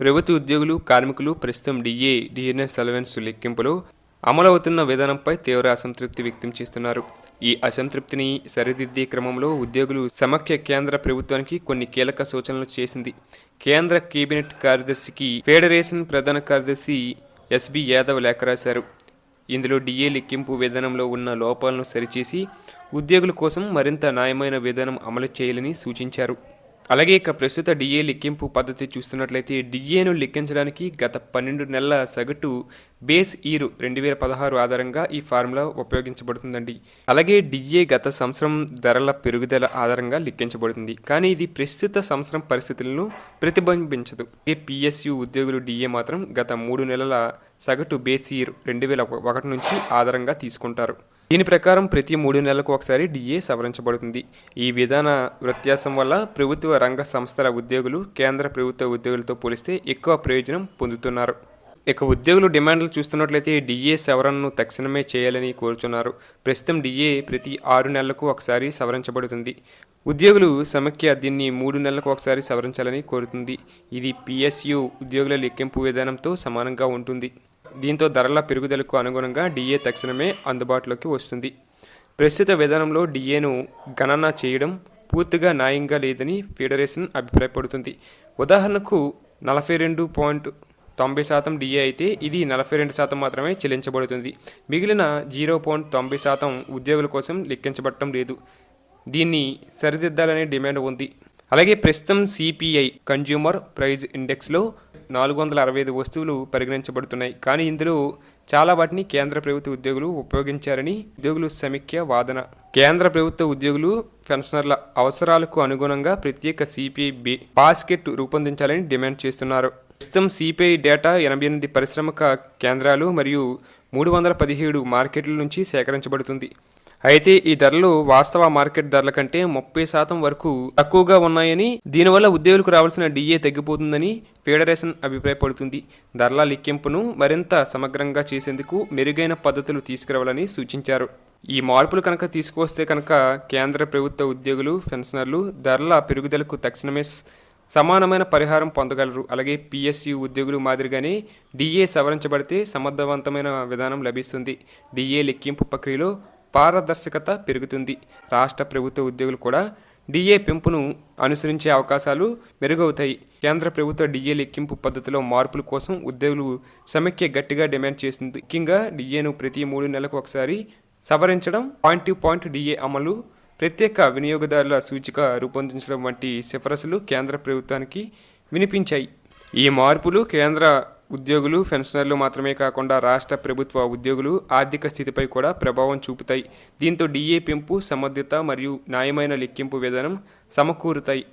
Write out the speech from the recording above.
ప్రభుత్వ ఉద్యోగులు కార్మికులు ప్రస్తుతం డిఏ డిఎన్ఎస్ అలవెన్స్ లెక్కింపులో అమలవుతున్న విధానంపై తీవ్ర అసంతృప్తి వ్యక్తం చేస్తున్నారు. ఈ అసంతృప్తిని సరిదిద్దే క్రమంలో ఉద్యోగులు సమఖ్య కేంద్ర ప్రభుత్వానికి కొన్ని కీలక సూచనలు చేసింది. కేంద్ర కేబినెట్ కార్యదర్శికి ఫెడరేషన్ ప్రధాన కార్యదర్శి ఎస్బి యాదవ్ లేఖ రాశారు. ఇందులో డిఏ లెక్కింపు విధానంలో ఉన్న లోపాలను సరిచేసి ఉద్యోగుల కోసం మరింత న్యాయమైన విధానం అమలు చేయాలని సూచించారు. అలాగే ఇక ప్రస్తుత డిఏ లెక్కింపు పద్ధతి చూస్తున్నట్లయితే డిఏను లెక్కించడానికి గత పన్నెండు నెలల సగటు బేస్ ఈరు రెండు వేల పదహారు ఆధారంగా ఈ ఫార్ములా ఉపయోగించబడుతుందండి. అలాగే డిఏ గత సంవత్సరం ధరల పెరుగుదల ఆధారంగా లెక్కించబడుతుంది. కానీ ఇది ప్రస్తుత సంవత్సరం పరిస్థితులను ప్రతిబింబించదు. ఏ పిఎస్యు ఉద్యోగులు డిఏ మాత్రం గత మూడు నెలల సగటు బేస్ ఇయర్ రెండు వేల ఒకటి నుంచి ఆధారంగా తీసుకుంటారు. దీని ప్రకారం ప్రతి మూడు నెలలకు ఒకసారి డిఏ సవరించబడుతుంది. ఈ విధాన వ్యత్యాసం వల్ల ప్రభుత్వ రంగ సంస్థల ఉద్యోగులు కేంద్ర ప్రభుత్వ ఉద్యోగులతో పోలిస్తే ఎక్కువ ప్రయోజనం పొందుతున్నారు. ఇక ఉద్యోగులు డిమాండ్లు చూస్తున్నట్లయితే డిఏ సవరణను తక్షణమే చేయాలని కోరుతున్నారు. ప్రస్తుతం డిఏ ప్రతి ఆరు నెలలకు ఒకసారి సవరించబడుతుంది. ఉద్యోగులు సమైక్య దీన్ని మూడు నెలలకు ఒకసారి సవరించాలని కోరుతుంది. ఇది పిఎస్యు ఉద్యోగుల లెక్కింపు విధానంతో సమానంగా ఉంటుంది. దీంతో ధరల పెరుగుదలకు అనుగుణంగా డిఏ తక్షణమే అందుబాటులోకి వస్తుంది. ప్రస్తుత విధానంలో డిఏను గణన చేయడం పూర్తిగా న్యాయంగా లేదని ఫెడరేషన్ అభిప్రాయపడుతుంది. ఉదాహరణకు నలభై రెండు పాయింట్ తొంభై శాతం డిఏ అయితే ఇది నలభై రెండు శాతం మాత్రమే చెల్లించబడుతుంది. మిగిలిన జీరో పాయింట్ తొంభై శాతం ఉద్యోగుల కోసం లెక్కించబడటం లేదు. దీన్ని సరిదిద్దాలనే డిమాండ్ ఉంది. అలాగే ప్రస్తుతం సిపిఐ కన్జ్యూమర్ ప్రైజ్ ఇండెక్స్లో నాలుగు వందల అరవై ఐదు వస్తువులు పరిగణించబడుతున్నాయి. కానీ ఇందులో చాలా వాటిని కేంద్ర ప్రభుత్వ ఉద్యోగులు ఉపయోగించారని ఉద్యోగులు సమీక్ష వాదన. కేంద్ర ప్రభుత్వ ఉద్యోగులు పెన్షనర్ల అవసరాలకు అనుగుణంగా ప్రత్యేక సిపిఐ బి బాస్కెట్ రూపొందించాలని డిమాండ్ చేస్తున్నారు. ప్రస్తుతం సిపిఐ డేటా ఎనభై ఎనిమిది పరిశ్రమక కేంద్రాలు మరియు మూడు వందల పదిహేడు మార్కెట్ల నుంచి సేకరించబడుతుంది. అయితే ఈ ధరలు వాస్తవ మార్కెట్ ధరల కంటే ముప్పై శాతం వరకు తక్కువగా ఉన్నాయని దీనివల్ల ఉద్యోగులకు రావాల్సిన డిఏ తగ్గిపోతుందని ఫెడరేషన్ అభిప్రాయపడుతుంది. ధరల లెక్కింపును మరింత సమగ్రంగా చేసేందుకు మెరుగైన పద్ధతులు తీసుకురావాలని సూచించారు. ఈ మార్పులు కనుక తీసుకొస్తే కనుక కేంద్ర ప్రభుత్వ ఉద్యోగులు పెన్షనర్లు ధరల పెరుగుదలకు తక్షణమే సమానమైన పరిహారం పొందగలరు. అలాగే పిఎస్యు ఉద్యోగులు మాదిరిగానే డిఏ సవరించబడితే సమర్థవంతమైన విధానం లభిస్తుంది. డిఏ లెక్కింపు ప్రక్రియలో పారదర్శకత పెరుగుతుంది. రాష్ట్ర ప్రభుత్వ ఉద్యోగులు కూడా డిఏ పెంపును అనుసరించే అవకాశాలు మెరుగవుతాయి. కేంద్ర ప్రభుత్వ డిఏ లెక్కింపు పద్ధతిలో మార్పుల కోసం ఉద్యోగులు సమైక్య గట్టిగా డిమాండ్ చేస్తుంది ముఖ్యంగా డిఏను ప్రతి మూడు నెలలకు ఒకసారి సవరించడం పాయింట్ టు పాయింట్ డిఏ అమలు ప్రత్యేక వినియోగదారుల సూచిక రూపొందించడం వంటి సిఫారసులు కేంద్ర ప్రభుత్వానికి వినిపించాయి. ఈ మార్పులు కేంద్ర ఉద్యోగులు పెన్షనర్లు మాత్రమే కాకుండా రాష్ట్ర ప్రభుత్వ ఉద్యోగులు ఆర్థిక స్థితిపై కూడా ప్రభావం చూపుతాయి. దీంతో డిఏ పెంపు సమర్థత మరియు న్యాయమైన లెక్కింపు విధానం సమకూరుతాయి.